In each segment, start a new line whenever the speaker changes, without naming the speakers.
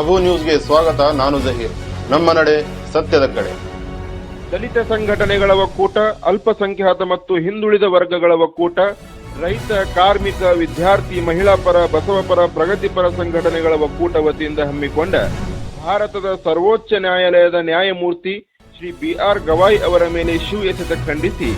ಅಬು ನ್ಯೂಸ್ಗೆ ಸ್ವಾಗತ, ನಾನು ಜಹೀರ್. ನಮ್ಮ ನಡೆ ಸತ್ಯದ ಕಡೆ.
ದಲಿತ ಸಂಘಟನೆಗಳ ಒಕ್ಕೂಟ, ಅಲ್ಪಸಂಖ್ಯಾತ ಮತ್ತು ಹಿಂದುಳಿದ ವರ್ಗಗಳ ಒಕ್ಕೂಟ, ರೈತ, ಕಾರ್ಮಿಕ, ವಿದ್ಯಾರ್ಥಿ, ಮಹಿಳಾ ಪರ, ಬಸವ ಪರ ಪ್ರಗತಿಪರ ಸಂಘಟನೆಗಳ ಒಕ್ಕೂಟ ವತಿಯಿಂದ ಹಮ್ಮಿಕೊಂಡ ಭಾರತದ ಸರ್ವೋಚ್ಚ ನ್ಯಾಯಾಲಯದ ನ್ಯಾಯಮೂರ್ತಿ ಶ್ರೀ ಬಿ ಆರ್ ಗವಾಯ್ ಅವರ ಮೇಲೆ ಶಿವ ಎಸೆತ ಖಂಡಿಸಿ.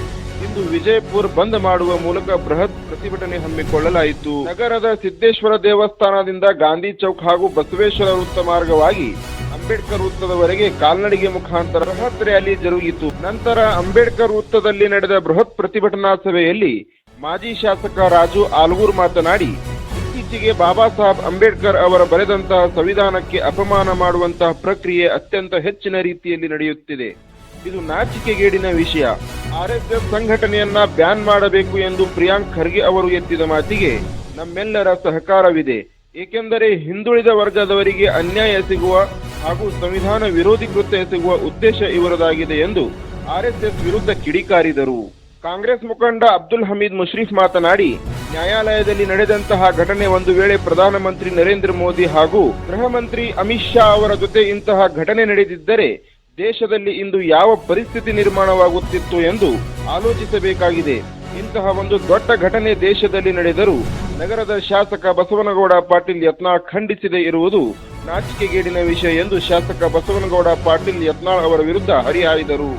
ಇಂದು ವಿಜಯಪುರ್ ಬಂದ್ ಮಾಡುವ ಮೂಲಕ ಬೃಹತ್ ಪ್ರತಿಭಟನೆ ಹಮ್ಮಿಕೊಳ್ಳಲಾಯಿತು. ನಗರದ ಸಿದ್ದೇಶ್ವರ ದೇವಸ್ಥಾನದಿಂದ ಗಾಂಧಿ ಚೌಕ್ ಹಾಗೂ ಬಸವೇಶ್ವರ ವೃತ್ತ ಮಾರ್ಗವಾಗಿ ಅಂಬೇಡ್ಕರ್ ವೃತ್ತದವರೆಗೆ ಕಾಲ್ನಡಿಗೆ ಮುಖಾಂತರ ಬೃಹತ್ ರ್ಯಾಲಿ ಜರುಗಿತು. ನಂತರ ಅಂಬೇಡ್ಕರ್ ವೃತ್ತದಲ್ಲಿ ನಡೆದ ಬೃಹತ್ ಪ್ರತಿಭಟನಾ ಸಭೆಯಲ್ಲಿ ಮಾಜಿ ಶಾಸಕ ರಾಜು ಆಲ್ಗೂರ್ ಮಾತನಾಡಿ, ಇತ್ತೀಚೆಗೆ ಬಾಬಾ ಸಾಹೇಬ್ ಅಂಬೇಡ್ಕರ್ ಅವರ ಬರೆದಂತಹ ಸಂವಿಧಾನಕ್ಕೆ ಅಪಮಾನ ಮಾಡುವಂತಹ ಪ್ರಕ್ರಿಯೆ ಅತ್ಯಂತ ಹೆಚ್ಚಿನ ರೀತಿಯಲ್ಲಿ ನಡೆಯುತ್ತಿದೆ. ಇದು ನಾಚಿಕೆಗೇಡಿನ ವಿಷಯ. ಆರ್ಎಸ್ಎಸ್ ಸಂಘಟನೆಯನ್ನ ಬ್ಯಾನ್ ಮಾಡಬೇಕು ಎಂದು ಪ್ರಿಯಾಂಕ್ ಖರ್ಗೆ ಅವರು ಎತ್ತಿದ ಮಾತಿಗೆ ನಮ್ಮೆಲ್ಲರ ಸಹಕಾರವಿದೆ. ಏಕೆಂದರೆ ಹಿಂದುಳಿದ ವರ್ಗದವರಿಗೆ ಅನ್ಯಾಯ ಸಿಗುವ ಹಾಗೂ ಸಂವಿಧಾನ ವಿರೋಧಿ ಕೃತ್ಯ ಎಸಗುವ ಉದ್ದೇಶ ಇವರದಾಗಿದೆ ಎಂದು ಆರ್ಎಸ್ಎಸ್ ವಿರುದ್ಧ ಕಿಡಿಕಾರಿದರು. ಕಾಂಗ್ರೆಸ್ ಮುಖಂಡ ಅಬ್ದುಲ್ ಹಮೀದ್ ಮುಷ್ರೀಫ್ ಮಾತನಾಡಿ, ನ್ಯಾಯಾಲಯದಲ್ಲಿ ನಡೆದಂತಹ ಘಟನೆ ಒಂದು ವೇಳೆ ಪ್ರಧಾನಮಂತ್ರಿ ನರೇಂದ್ರ ಮೋದಿ ಹಾಗೂ ಗೃಹ ಮಂತ್ರಿ ಅಮಿತ್ ಶಾ ಅವರ ಜೊತೆ ಇಂತಹ ಘಟನೆ ನಡೆದಿದ್ದರೆ ದೇಶದಲ್ಲಿ ಇಂದು ಯಾವ ಪರಿಸ್ಥಿತಿ ನಿರ್ಮಾಣವಾಗುತ್ತಿತ್ತು ಎಂದು ಆಲೋಚಿಸಬೇಕಾಗಿದೆ. ಇಂತಹ ಒಂದು ದೊಡ್ಡ ಘಟನೆ ದೇಶದಲ್ಲಿ ನಡೆದರೂ ನಗರದ ಶಾಸಕ ಬಸವನಗೌಡ ಪಾಟೀಲ್ ಯತ್ನಾಳ್ ಖಂಡಿಸದೇ ಇರುವುದು ನಾಚಿಕೆಗೇಡಿನ ವಿಷಯ ಎಂದು ಶಾಸಕ ಬಸವನಗೌಡ ಪಾಟೀಲ್ ಯತ್ನಾಳ್ ಅವರ ವಿರುದ್ಧ ಹರಿಹಾಯ್ದರು.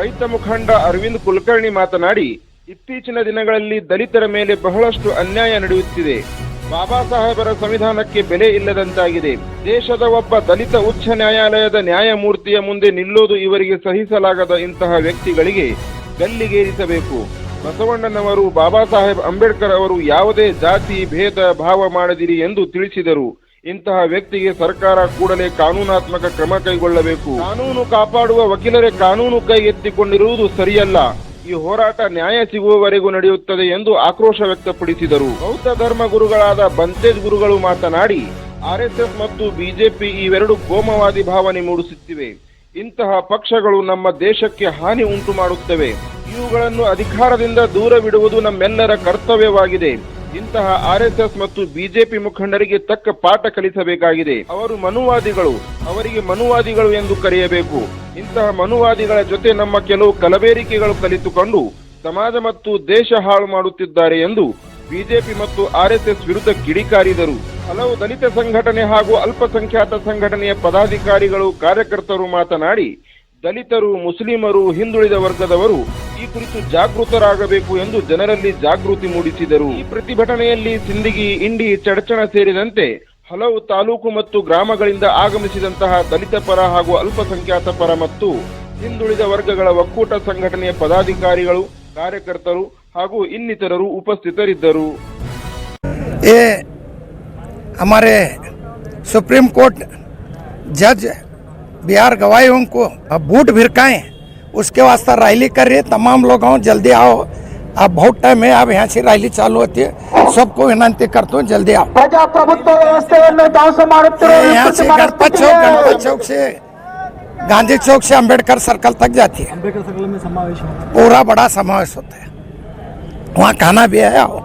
ರೈತ ಮುಖಂಡ ಅರವಿಂದ್ ಕುಲಕರ್ಣಿ ಮಾತನಾಡಿ, ಇತ್ತೀಚಿನ ದಿನಗಳಲ್ಲಿ ದಲಿತರ ಮೇಲೆ ಬಹಳಷ್ಟು ಅನ್ಯಾಯ ನಡೆಯುತ್ತಿದೆ. ಬಾಬಾ ಸಾಹೇಬರ ಸಂವಿಧಾನಕ್ಕೆ ಬೆಲೆ ಇಲ್ಲದಂತಾಗಿದೆ. ದೇಶದ ಒಬ್ಬ ದಲಿತ ಉಚ್ಚ ನ್ಯಾಯಾಲಯದ ನ್ಯಾಯಮೂರ್ತಿಯ ಮುಂದೆ ನಿಲ್ಲೋದು ಇವರಿಗೆ ಸಹಿಸಲಾಗದ ಇಂತಹ ವ್ಯಕ್ತಿಗಳಿಗೆ ಗಲ್ಲಿಗೇರಿಸಬೇಕು. ಬಸವಣ್ಣನವರು, ಬಾಬಾ ಸಾಹೇಬ್ ಅಂಬೇಡ್ಕರ್ ಅವರು ಯಾವುದೇ ಜಾತಿ, ಭೇದ, ಭಾವ ಮಾಡದಿರಿ ಎಂದು ತಿಳಿಸಿದರು. ಇಂತಹ ವ್ಯಕ್ತಿಗೆ ಸರ್ಕಾರ ಕೂಡಲೇ ಕಾನೂನಾತ್ಮಕ ಕ್ರಮ ಕೈಗೊಳ್ಳಬೇಕು. ಕಾನೂನು ಕಾಪಾಡುವ ವಕೀಲರೇ ಕಾನೂನು ಕೈಗೆತ್ತಿಕೊಂಡಿರುವುದು ಸರಿಯಲ್ಲ. ಈ ಹೋರಾಟ ನ್ಯಾಯ ಸಿಗುವವರೆಗೂ ನಡೆಯುತ್ತದೆ ಎಂದು ಆಕ್ರೋಶ ವ್ಯಕ್ತಪಡಿಸಿದರು. ಬೌದ್ಧ ಧರ್ಮ ಗುರುಗಳಾದ ಬಂತೇಜ್ ಗುರುಗಳು ಮಾತನಾಡಿ ಆರ್ಎಸ್ಎಸ್ ಮತ್ತು ಬಿಜೆಪಿ ಇವೆರಡು ಕೋಮವಾದಿ ಭಾವನೆ ಮೂಡಿಸುತ್ತಿವೆ. ಇಂತಹ ಪಕ್ಷಗಳು ನಮ್ಮ ದೇಶಕ್ಕೆ ಹಾನಿ ಉಂಟು ಮಾಡುತ್ತವೆ. ಇವುಗಳನ್ನು ಅಧಿಕಾರದಿಂದ ದೂರವಿಡುವುದು ನಮ್ಮೆಲ್ಲರ ಕರ್ತವ್ಯವಾಗಿದೆ. ಇಂತಹ ಆರ್ಎಸ್ಎಸ್ ಮತ್ತು ಬಿಜೆಪಿ ಮುಖಂಡರಿಗೆ ತಕ್ಕ ಪಾಠ ಕಲಿಸಬೇಕಾಗಿದೆ. ಅವರು ಮನುವಾದಿಗಳು, ಅವರಿಗೆ ಮನುವಾದಿಗಳು ಎಂದು ಕರೆಯಬೇಕು. ಇಂತಹ ಮನುವಾದಿಗಳ ಜೊತೆ ನಮ್ಮ ಕೆಲವು ಕಲಬೇರಿಕೆಗಳು ಕಲಿತುಕೊಂಡು ಸಮಾಜ ಮತ್ತು ದೇಶ ಹಾಳು ಮಾಡುತ್ತಿದ್ದಾರೆ ಎಂದು ಬಿಜೆಪಿ ಮತ್ತು ಆರ್ಎಸ್ಎಸ್ ವಿರುದ್ಧ ಕಿಡಿಕಾರಿದರು ಹಲವು ದಲಿತ ಸಂಘಟನೆ ಹಾಗೂ ಅಲ್ಪಸಂಖ್ಯಾತ ಸಂಘಟನೆಯ ಪದಾಧಿಕಾರಿಗಳು, ಕಾರ್ಯಕರ್ತರು ಮಾತನಾಡಿ, ದಲಿತರು, ಮುಸ್ಲಿಮರು, ಹಿಂದುಳಿದ ವರ್ಗದವರು ಈ ಕುರಿತು ಜಾಗೃತರಾಗಬೇಕು ಎಂದು ಜನರಲ್ಲಿ ಜಾಗೃತಿ ಮೂಡಿಸಿದರು. ಈ ಪ್ರತಿಭಟನೆಯಲ್ಲಿ ಸಿಂದಗಿ, ಇಂಡಿ, ಚಡಚಣ ಸೇರಿದಂತೆ ಹಲವು ತಾಲೂಕು ಮತ್ತು ಗ್ರಾಮಗಳಿಂದ ಆಗಮಿಸಿದಂತಹ ದಲಿತ ಪರ ಹಾಗೂ ಅಲ್ಪಸಂಖ್ಯಾತ ಪರ ಮತ್ತು ಹಿಂದುಳಿದ ವರ್ಗಗಳ ಒಕ್ಕೂಟ ಸಂಘಟನೆಯ ಪದಾಧಿಕಾರಿಗಳು ಕಾರ್ಯಕರ್ತರು ಹಾಗೂ ಇನ್ನಿತರರು ಉಪಸ್ಥಿತರಿದ್ದರು
ये हमारे सुप्रीम कोर्ट जज बी आर गवाइयों को अब बूट भिरकाएं उसके वास्ते रैली कर रही है तमाम लोग आओ जल्दी आओ अब बहुत टाइम है अब यहाँ से रैली चालू होती है सबको विनंती करता हूँ जल्दी आओ
ಪ್ರಜಾಪ್ರಭುತ್ವ ವ್ಯವಸ್ಥೆಯನ್ನು ಧ್ವಂಸ ಮಾಡುತ್ತಿರುವ
ये यहाँ से
ವಿಕೃತಿ
गणपत चौक
ಮಾಡುತ್ತಿದೆ.
गणपत चौक से गांधी चौक से अंबेडकर सर्कल तक जाती है
अम्बेडकर सर्कल में समावेश होगा
पूरा बड़ा समावेश होता है वहाँ खाना भी है आओ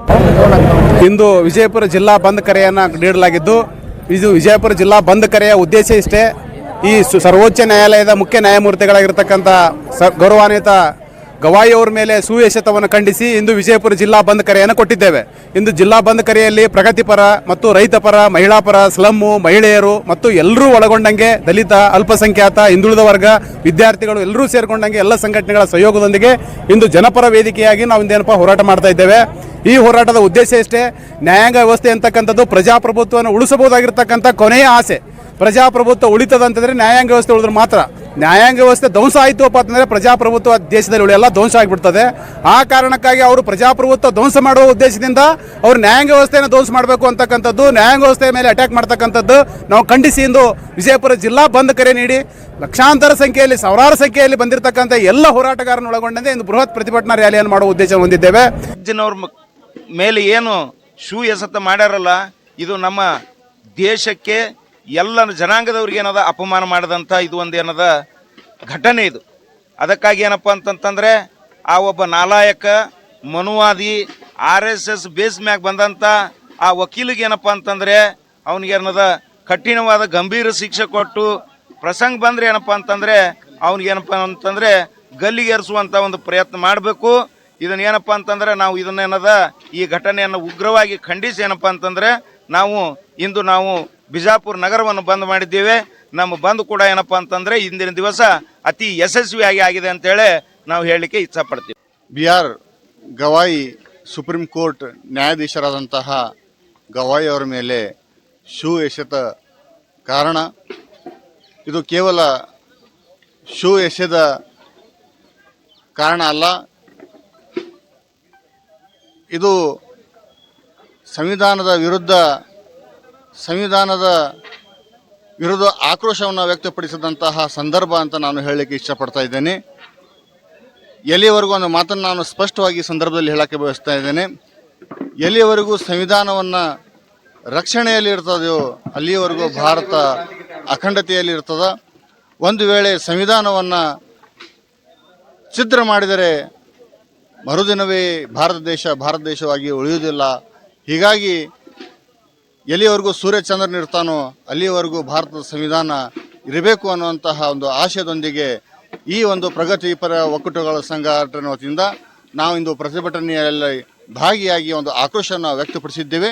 ಇಂದು ವಿಜಯಪುರ ಜಿಲ್ಲಾ ಬಂದ್ ಕರೆಯನ್ನು ನೀಡಲಾಗಿದ್ದು ಇದು ವಿಜಯಪುರ ಜಿಲ್ಲಾ ಬಂದ್ ಕರೆಯ ಉದ್ದೇಶ ಇಷ್ಟೇ ಈ ಸು- ಸರ್ವೋಚ್ಚ ನ್ಯಾಯಾಲಯದ ಮುಖ್ಯ ನ್ಯಾಯಮೂರ್ತಿಗಳಾಗಿರ್ತಕ್ಕಂಥ ಸ ಗೌರವಾನ್ವಿತ ಗವಾಯಿ ಅವರ ಮೇಲೆ ಸುಯಶತವನ್ನು ಖಂಡಿಸಿ ಇಂದು ವಿಜಯಪುರ ಜಿಲ್ಲಾ ಬಂದ್ ಕರೆಯನ್ನು ಕೊಟ್ಟಿದ್ದೇವೆ. ಇಂದು ಜಿಲ್ಲಾ ಬಂದ್ ಕರೆಯಲ್ಲಿ ಪ್ರಗತಿಪರ ಮತ್ತು ರೈತಪರ ಮಹಿಳಾಪರ ಮಹಿಳಾ ಪರ, ಸ್ಲಮ್ಮು, ಮಹಿಳೆಯರು ಮತ್ತು ಎಲ್ಲರೂ ಒಳಗೊಂಡಂಗೆ ದಲಿತ, ಅಲ್ಪಸಂಖ್ಯಾತ, ಹಿಂದುಳಿದ ವರ್ಗ, ವಿದ್ಯಾರ್ಥಿಗಳು ಎಲ್ಲರೂ ಸೇರಿಕೊಂಡಂಗೆ ಎಲ್ಲ ಸಂಘಟನೆಗಳ ಸಹಯೋಗದೊಂದಿಗೆ ಇಂದು ಜನಪರ ವೇದಿಕೆಯಾಗಿ ನಾವು ಇಂದೇನಪ್ಪ ಹೋರಾಟ ಮಾಡ್ತಾ ಇದ್ದೇವೆ. ಈ ಹೋರಾಟದ ಉದ್ದೇಶ ಇಷ್ಟೇ, ನ್ಯಾಯಾಂಗ ವ್ಯವಸ್ಥೆ ಅಂತಕ್ಕಂಥದ್ದು ಪ್ರಜಾಪ್ರಭುತ್ವವನ್ನು ಉಳಿಸಬಹುದಾಗಿರ್ತಕ್ಕಂಥ ಕೊನೆಯ ಆಸೆ. ಪ್ರಜಾಪ್ರಭುತ್ವ ಉಳಿತದಂತಂದರೆ ನ್ಯಾಯಾಂಗ ವ್ಯವಸ್ಥೆ ಉಳಿದ್ರೆ ಮಾತ್ರ. ನ್ಯಾಯಾಂಗ ವ್ಯವಸ್ಥೆ ಧ್ವಂಸ ಆಯಿತು ಅಂತಂದರೆ ಪ್ರಜಾಪ್ರಭುತ್ವ ದೇಶದಲ್ಲಿ ಉಳಿಯಲ್ಲ ಧ್ವಂಸ ಆಗಿಬಿಡ್ತದೆ. ಆ ಕಾರಣಕ್ಕಾಗಿ ಅವರು ಪ್ರಜಾಪ್ರಭುತ್ವ ಧ್ವಂಸ ಮಾಡುವ ಉದ್ದೇಶದಿಂದ ಅವರು ನ್ಯಾಯಾಂಗ ವ್ಯವಸ್ಥೆಯನ್ನು ಧ್ವಂಸ ಮಾಡಬೇಕು ಅಂತಕ್ಕಂಥದ್ದು, ನ್ಯಾಯಾಂಗ ವ್ಯವಸ್ಥೆಯ ಮೇಲೆ ಅಟ್ಯಾಕ್ ಮಾಡ್ತಕ್ಕಂಥದ್ದು ನಾವು ಖಂಡಿಸಿ ಇಂದು ವಿಜಯಪುರ ಜಿಲ್ಲಾ ಬಂದ್ ಕರೆ ನೀಡಿ, ಲಕ್ಷಾಂತರ ಸಂಖ್ಯೆಯಲ್ಲಿ, ಸಾವಿರಾರು ಸಂಖ್ಯೆಯಲ್ಲಿ ಬಂದಿರತಕ್ಕಂಥ ಎಲ್ಲ ಹೋರಾಟಗಾರರನ್ನು ಒಳಗೊಂಡಂತೆ ಇಂದು ಬೃಹತ್ ಪ್ರತಿಭಟನಾ ರ್ಯಾಲಿಯನ್ನು ಮಾಡುವ ಉದ್ದೇಶ ಹೊಂದಿದ್ದೇವೆ.
ಜನವ್ರ ಮೇಲೆ ಏನು ಶೂ ಎಸತ್ತ ಮಾಡ್ಯಾರಲ್ಲ, ಇದು ನಮ್ಮ ದೇಶಕ್ಕೆ ಎಲ್ಲ ಜನಾಂಗದವ್ರಿಗೆ ಏನದ ಅಪಮಾನ ಮಾಡಿದಂಥ ಇದು ಒಂದು ಏನದ ಘಟನೆ ಇದು. ಅದಕ್ಕಾಗಿ ಏನಪ್ಪ ಅಂತಂತಂದರೆ ಆ ಒಬ್ಬ ನಾಲಾಯಕ ಮನುವಾದಿ ಆರ್ ಎಸ್ ಎಸ್ ಬೇಸ್ ಮ್ಯಾಗ ಬಂದಂಥ ಆ ವಕೀಲಿಗೆ ಏನಪ್ಪ ಅಂತಂದರೆ ಅವನಿಗೆ ಏನದ ಕಠಿಣವಾದ ಗಂಭೀರ ಶಿಕ್ಷೆ ಕೊಟ್ಟು ಪ್ರಸಂಗ ಬಂದ್ರೆ ಏನಪ್ಪ ಅಂತಂದ್ರೆ ಅವ್ನಿಗೇನಪ್ಪ ಅಂತಂದರೆ ಗಲ್ಲಿಗೇರಿಸುವಂಥ ಒಂದು ಪ್ರಯತ್ನ ಮಾಡಬೇಕು. ಇದನ್ನ ಏನಪ್ಪ ಅಂತಂದ್ರೆ ನಾವು ಇದನ್ನೇನದ ಈ ಘಟನೆಯನ್ನು ಉಗ್ರವಾಗಿ ಖಂಡಿಸಿ ಏನಪ್ಪ ಅಂತಂದ್ರೆ ನಾವು ಇಂದು ನಾವು ಬಿಜಾಪುರ ನಗರವನ್ನು ಬಂದ್ ಮಾಡಿದ್ದೇವೆ. ನಮ್ಮ ಬಂದ್ ಕೂಡ ಏನಪ್ಪ ಅಂತಂದ್ರೆ ಇಂದಿನ ದಿವಸ ಅತಿ ಯಶಸ್ವಿಯಾಗಿ ಆಗಿದೆ ಅಂತೇಳಿ ನಾವು ಹೇಳಲಿಕ್ಕೆ ಇಚ್ಛಪಡ್ತೀವಿ.
B R Gavai Supreme Court ನ್ಯಾಯಾಧೀಶರಾದಂತಹ Gavai ಅವರ ಮೇಲೆ ಶೂ ಎಸೆತ ಕಾರಣ. ಇದು ಕೇವಲ ಶೂ ಎಸೆದ ಕಾರಣ ಅಲ್ಲ. ಇದು ಸಂವಿಧಾನದ ವಿರುದ್ಧ ಸಂವಿಧಾನದ ವಿರುದ್ಧ ಆಕ್ರೋಶವನ್ನು ವ್ಯಕ್ತಪಡಿಸಿದಂತಹ ಸಂದರ್ಭ ಅಂತ ನಾನು ಹೇಳಲಿಕ್ಕೆ ಇಷ್ಟಪಡ್ತಾ ಇದ್ದೇನೆ. ಎಲ್ಲಿಯವರೆಗೂ ಒಂದು ಮಾತನ್ನು ನಾನು ಸ್ಪಷ್ಟವಾಗಿ ಸಂದರ್ಭದಲ್ಲಿ ಹೇಳಕ್ಕೆ ಬಯಸ್ತಾ ಇದ್ದೇನೆ. ಎಲ್ಲಿಯವರೆಗೂ ಸಂವಿಧಾನವನ್ನು ರಕ್ಷಣೆಯಲ್ಲಿ ಇರ್ತದೆಯೋ ಅಲ್ಲಿಯವರೆಗೂ ಭಾರತ ಅಖಂಡತೆಯಲ್ಲಿ ಇರ್ತದ. ಒಂದು ವೇಳೆ ಸಂವಿಧಾನವನ್ನು ಛಿದ್ರ ಮಾಡಿದರೆ ಮರುದಿನವೇ ಭಾರತ ದೇಶ, ಭಾರತ ದೇಶವಾಗಿ ಉಳಿಯುವುದಿಲ್ಲ. ಹೀಗಾಗಿ ಎಲ್ಲಿಯವರೆಗೂ ಸೂರ್ಯಚಂದ್ರನ್ ಇರ್ತಾನೋ ಅಲ್ಲಿಯವರೆಗೂ ಭಾರತದ ಸಂವಿಧಾನ ಇರಬೇಕು ಅನ್ನುವಂತಹ ಒಂದು ಆಶಯದೊಂದಿಗೆ ಈ ಒಂದು ಪ್ರಗತಿಪರ ಒಕ್ಕೂಟಗಳ ಸಂಘಟನೆ ವತಿಯಿಂದ ನಾವು ಇಂದು ಪ್ರತಿಭಟನೆಯಲ್ಲಿ ಭಾಗಿಯಾಗಿ ಒಂದು ಆಕ್ರೋಶವನ್ನು ವ್ಯಕ್ತಪಡಿಸಿದ್ದೇವೆ.